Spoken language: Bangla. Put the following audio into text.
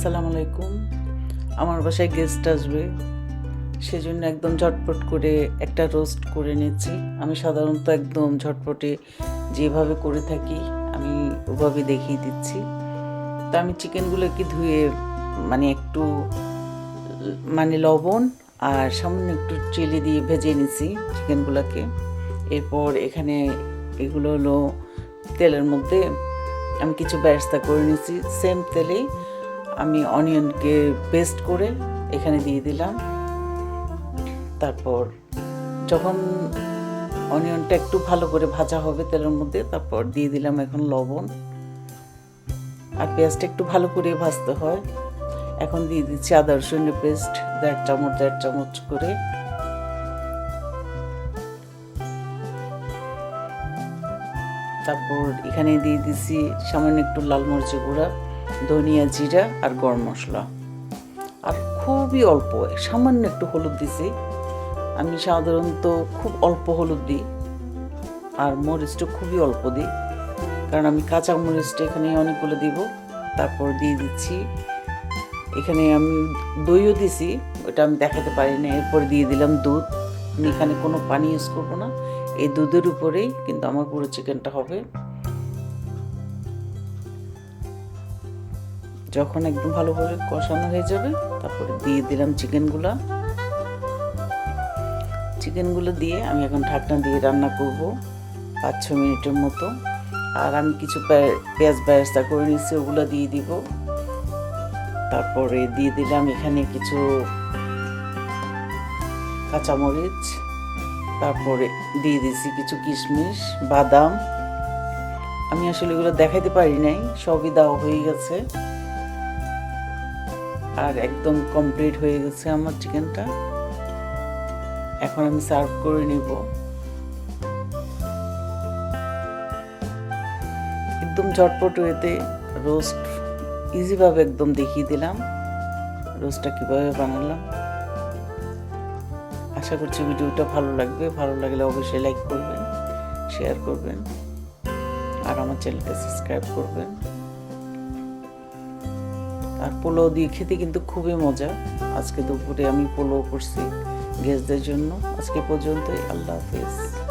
আসসালামু আলাইকুম। আমার বাসায় গেস্ট আসবে। সেজন্য একদম ঝটপট করে একটা রোস্ট করে নিচ্ছি। আমি সাধারণত একদম ঝটপটে যেভাবে করে থাকি, আমি ওভাবে দেখিয়ে দিচ্ছি। তো আমি চিকেনগুলোকে ধুয়ে মানে একটু মানে লবণ আর সামান্য একটু চিলি দিয়ে ভেজে নিছি চিকেনগুলোকে এরপর এখানে এগুলো হলো তেলের মধ্যে আমি কিছু ব্যবস্থা করে নিয়েছি সেম তেলেই আমি অনিয়নকে পেস্ট করে এখানে দিয়ে দিলাম। তারপর যখন অনিয়নটা একটু ভালো করে ভাজা হবে তেলের মধ্যে, তারপর দিয়ে দিলাম এখন লবণ। আর পেঁয়াজটা একটু ভালো করে ভাজতে হয়। এখন দিয়ে দিচ্ছি আদা রসুনের পেস্ট, দেড় চামচ দেড় চামচ করে। তারপর এখানে দিয়ে দিছি সামান্য একটু লাল মরিচের গুঁড়া। ধনিয়া জিরা আর গরম মশলা। আর খুবই অল্প, সামান্য একটু হলুদ দিছি। আমি সাধারণত খুব অল্প হলুদ দিই আর মরিচটা খুবই অল্প দিই। কারণ আমি কাঁচা মরিচটা এখানে অনেকগুলো দিব, তারপর দিয়ে দিচ্ছি। এখানে আমি দইও দিছি, ওটা আমি দেখাতে পারি না এরপর দিয়ে দিলাম দুধ। আমি এখানে কোনো পানি ইউজ করব না। এই দুধের উপরেই কিন্তু আমার পুরো চিকেনটা হবে। যখন একদম ভালোভাবে কষানো হয়ে যাবে, তারপরে দিয়ে দিলাম চিকেনগুলা। চিকেনগুলো দিয়ে আমি এখন ঢাকনা দিয়ে রান্না করব পাঁচ ছ মিনিটের মতো। আর আমি কিছু পেঁয়াজ ব্যবস্থা করে নিচ্ছি ওগুলো দিয়ে দিব। তারপরে দিয়ে দিলাম এখানে কিছু কাঁচামরিচ। তারপরে দিয়ে দিয়েছি কিছু কিশমিশ, বাদাম। আমি আসলে এগুলো দেখাইতে পারি নাই, সবই দেওয়া হয়ে গেছে। আর একদম কমপ্লিট হয়ে গেছে আমার চিকেনটা এখন আমি সার্ভ করে নিব। একদম ঝটপট ওয়েতে রোস্ট ইজিভাবে একদম দেখিয়ে দিলাম। রোস্টটা কীভাবে বানালাম। আশা করছি ভিডিওটা ভালো লাগবে। ভালো লাগলে অবশ্যই লাইক করবেন শেয়ার করবেন, আর আমার চ্যানেলকে সাবস্ক্রাইব করবেন। আর পোলাও দিয়ে খেতে কিন্তু খুবই মজা। আজকে দুপুরে আমি পোলাও করছি গেস্টদের জন্য। আজকে পর্যন্তই, আল্লাহ হাফিজ।